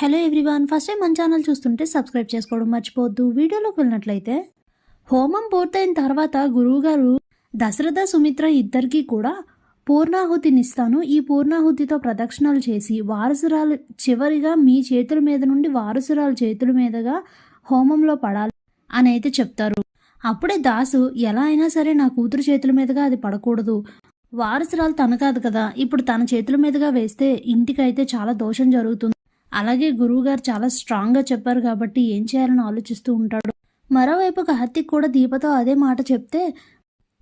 Hello everyone first time మన channel చూస్తుంటే subscribe చేసుకోవడం మర్చిపోవద్దు. వీడియోలోకి వెళ్ళినట్లయితే హోమం పూర్తయిన తర్వాత గురువుగారు దశరథ సుమిత్ర ఇద్దరికీ కూడా పూర్ణాహుతినిస్తాను. ఈ పూర్ణాహుతితో ప్రదక్షిణాలు చేసి వారసురాలు చివరిగా మీ చేతుల మీద నుండి వారసురాలు చేతుల మీదుగా హోమంలో పడాలి అని అయితే చెప్తారు. అప్పుడే దాసు ఎలా అయినా సరే నా కూతురు చేతుల మీదుగా అది పడకూడదు. వారసురాలు తన కాదు కదా. ఇప్పుడు తన చేతుల మీదుగా వేస్తే ఇంటికైతే చాలా దోషం జరుగుతుంది. అలాగే గురువుగారు చాలా స్ట్రాంగ్గా చెప్పారు కాబట్టి ఏం చేయాలని ఆలోచిస్తూ ఉంటాడు. మరోవైపు కార్తిక్ కూడా దీపతో అదే మాట చెప్తే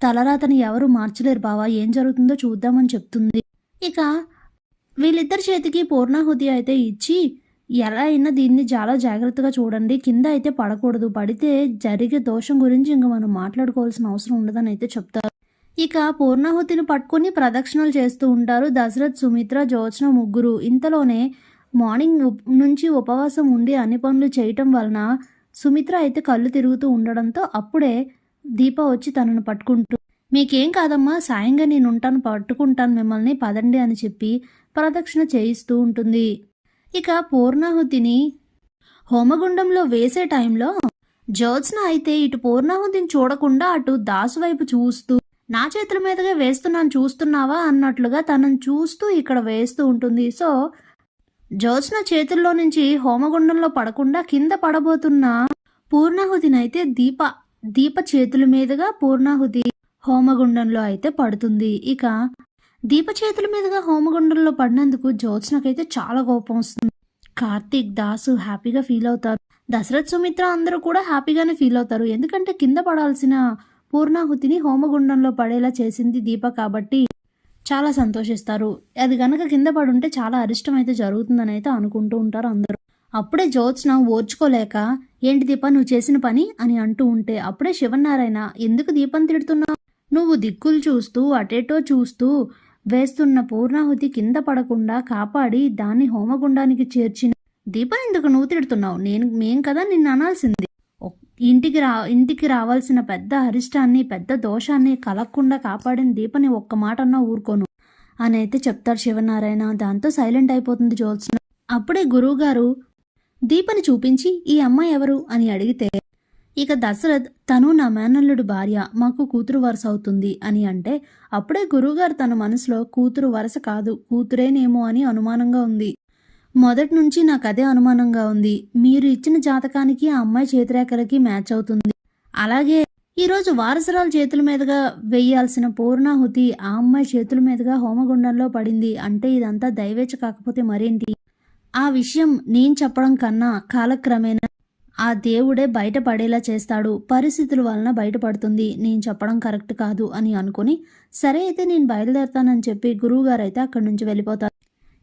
తలరాతని ఎవరు మార్చలేరు బావా ఏం జరుగుతుందో చూద్దామని చెప్తుంది. ఇక వీళ్ళిద్దరి చేతికి పూర్ణాహుతి అయితే ఇచ్చి ఎలా అయినా దీన్ని చాలా జాగ్రత్తగా చూడండి కింద అయితే పడకూడదు పడితే జరిగే దోషం గురించి ఇంకా మనం మాట్లాడుకోవాల్సిన అవసరం ఉండదని అయితే చెప్తారు. ఇక పూర్ణాహుతిని పట్టుకొని ప్రదక్షిణలు చేస్తూ ఉంటారు దశరథ్ సుమిత్ర జ్యోత్స్న ముగ్గురు. ఇంతలోనే మార్నింగ్ నుంచి ఉపవాసం ఉండి అన్ని పనులు చేయటం వలన సుమిత్ర అయితే కళ్ళు తిరుగుతూ ఉండడంతో అప్పుడే దీప వచ్చి తనను పట్టుకుంటూ మీకేం కాదమ్మా సాయంగా నేను ఉంటాను పట్టుకుంటాను మిమ్మల్ని పదండి అని చెప్పి ప్రదక్షిణ చేయిస్తూ ఉంటుంది. ఇక పూర్ణాహుతిని హోమగుండంలో వేసే టైంలో జ్యోత్స్న అయితే ఇటు పూర్ణాహుతిని చూడకుండా అటు దాసు వైపు చూస్తూ నా చేతుల మీదుగా వేస్తున్నాను చూస్తున్నావా అన్నట్లుగా తనను చూస్తూ ఇక్కడ వేస్తూ ఉంటుంది. సో జ్యోత్స్న చేతుల్లో నుంచి హోమగుండంలో పడకుండా కింద పడబోతున్న పూర్ణాహుతినైతే దీప దీప చేతుల మీదుగా పూర్ణాహుతి హోమగుండంలో అయితే పడుతుంది. ఇక దీప చేతుల మీదుగా హోమగుండంలో పడినందుకు జ్యోత్స్నకైతే చాలా కోపం వస్తుంది. కార్తీక్ దాసు హ్యాపీగా ఫీల్ అవుతారు. దశరథ్ సుమిత్ర అందరూ కూడా హ్యాపీగానే ఫీల్ అవుతారు. ఎందుకంటే కింద పడాల్సిన పూర్ణాహుతిని హోమగుండంలో పడేలా చేసింది దీప కాబట్టి చాలా సంతోషిస్తారు. అది గనక కింద పడుంటే చాలా అరిష్టం అయితే జరుగుతుందని అయితే అనుకుంటూ ఉంటారు అందరూ. అప్పుడే జ్యోత్స్న ఓర్చుకోలేక ఏంటి దీప నువ్వు చేసిన పని? అని అంటూ ఉంటే అప్పుడే శివనారాయణ ఎందుకు దీపం తిడుతున్నావు? నువ్వు దిక్కులు చూస్తూ అటేటో చూస్తూ వేస్తున్న పూర్ణాహుతి కింద పడకుండా కాపాడి దాన్ని హోమగుండానికి చేర్చిన దీపం ఎందుకు నువ్వు తిడుతున్నావు? నేను మేం కదా నిన్ను అనాల్సింది. ఇంటికి రా ఇంటికి రావాల్సిన పెద్ద అరిష్టాన్ని పెద్ద దోషాన్ని కలగకుండా కాపాడిన దీపని ఒక్క మాట అన్నా ఊరుకోను. అని అయితే చెప్తారు శివనారాయణ. దాంతో సైలెంట్ అయిపోతుంది జ్యోత్స్న. అప్పుడే గురువుగారు దీపని చూపించి ఈ అమ్మాయి ఎవరు? అని అడిగితే ఇక దశరథ్ తను నా మేనల్లుడు భార్య. మాకు కూతురు వరుస అవుతుంది. అని అంటే అప్పుడే గురువుగారు తన మనసులో కూతురు వరుస కాదు కూతురేనేమో అని అనుమానంగా ఉంది. మొదటి నుంచి నాకు అదే అనుమానంగా ఉంది. మీరు ఇచ్చిన జాతకానికి ఆ అమ్మాయి చేతిరేఖలకి మ్యాచ్ అవుతుంది. అలాగే ఈరోజు వారసురాల చేతుల మీదుగా వేయాల్సిన పూర్ణాహుతి ఆ అమ్మాయి చేతుల మీదుగా హోమగుండంలో పడింది. అంటే ఇదంతా దైవేచ్ఛ కాకపోతే మరేంటి? ఆ విషయం నేను చెప్పడం కన్నా కాలక్రమేణా ఆ దేవుడే బయటపడేలా చేస్తాడు. పరిస్థితుల వలన బయటపడుతుంది. నేను చెప్పడం కరెక్ట్ కాదు అని అనుకుని సరే అయితే నేను బయలుదేరుతానని చెప్పి గురువుగారు అయితే అక్కడి నుంచి వెళ్ళిపోతారు.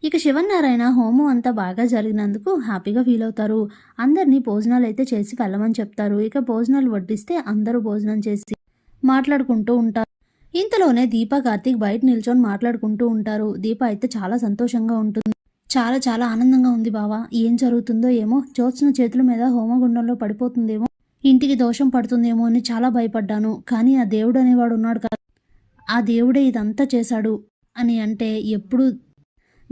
ఇక శివనారాయణ హోమం అంతా బాగా జరిగినందుకు హ్యాపీగా ఫీల్ అవుతారు. అందరినీ భోజనాలు అయితే చేసి వెళ్ళమని చెప్తారు. ఇక భోజనాలు వడ్డిస్తే అందరూ భోజనం చేసి మాట్లాడుకుంటూ ఉంటారు. ఇంతలోనే దీప కార్తీక్ బయట నిల్చొని మాట్లాడుకుంటూ ఉంటారు. దీప అయితే చాలా సంతోషంగా ఉంటుంది. చాలా చాలా ఆనందంగా ఉంది బావా. ఏం జరుగుతుందో ఏమో? జ్యోత్స్న చేతుల మీద హోమగుండంలో పడిపోతుందేమో? ఇంటికి దోషం పడుతుందేమో అని చాలా భయపడ్డాను. కానీ ఆ దేవుడు అనేవాడు ఉన్నాడు కదా. ఆ దేవుడే ఇదంతా చేశాడు అని అంటే ఎప్పుడు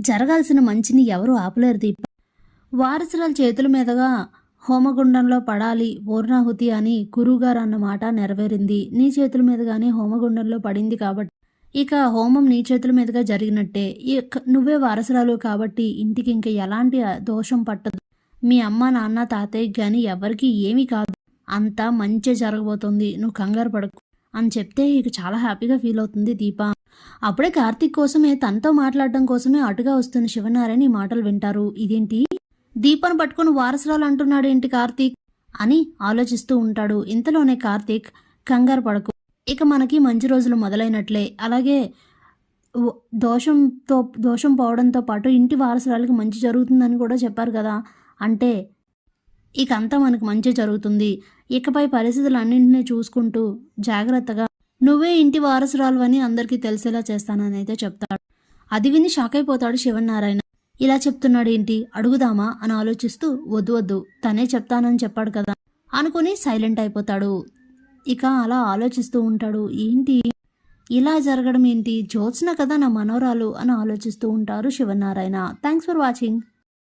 జరగాల్సిన మంచిని ఎవరు ఆపలేరు దీప. వారసురాల చేతుల మీదుగా హోమగుండంలో పడాలి పూర్ణాహుతి అని గురువుగారు అన్న మాట నెరవేరింది. నీ చేతుల మీదుగానే హోమగుండంలో పడింది కాబట్టి. ఇక హోమం నీ చేతుల మీదుగా జరిగినట్టే. ఇక నువ్వే వారసురాలు కాబట్టి ఇంటికి ఇంక ఎలాంటి దోషం పట్టదు. మీ అమ్మ నాన్న తాతయ్య కానీ ఎవరికి ఏమీ కాదు. అంతా మంచి జరగబోతుంది. నువ్వు కంగారు పడకు. అని చెప్తే ఇక చాలా హ్యాపీగా ఫీల్ అవుతుంది దీప. అప్పుడే కార్తీక్ కోసమే తనతో మాట్లాడడం కోసమే అటుగా వస్తున్న శివనారాయణ ఈ మాటలు వింటారు. ఇదేంటి? దీపను పట్టుకుని వారసురాలు అంటున్నాడు ఏంటి కార్తీక్? అని ఆలోచిస్తూ ఉంటాడు. ఇంతలోనే కార్తీక్ కంగారు పడకు. ఇక మనకి మంచి రోజులు మొదలైనట్లే. అలాగే దోషంతో దోషం పోవడంతో పాటు ఇంటి వారసురాలకి మంచి జరుగుతుందని కూడా చెప్పారు కదా. అంటే ఇక అంతా మనకు మంచి జరుగుతుంది. ఇకపై పరిస్థితులు అన్నింటినీ చూసుకుంటూ జాగ్రత్తగా నువ్వే ఇంటి వారసురాలు అని అందరికీ తెలిసేలా చేస్తానని అయితే చెప్తాడు. అది విని షాక్ అయిపోతాడు శివనారాయణ ఇలా చెప్తున్నాడు ఏంటి అడుగుదామా? అని ఆలోచిస్తూ వద్దు వద్దు. తనే చెప్తానని చెప్పాడు కదా. అనుకుని సైలెంట్ అయిపోతాడు. ఇక అలా ఆలోచిస్తూ ఉంటాడు. ఏంటి? ఇలా జరగడం ఏంటి? జ్యోత్స్న కదా నా మనోరాలు అని ఆలోచిస్తూ ఉంటారు శివనారాయణ థ్యాంక్స్ ఫర్ వాచింగ్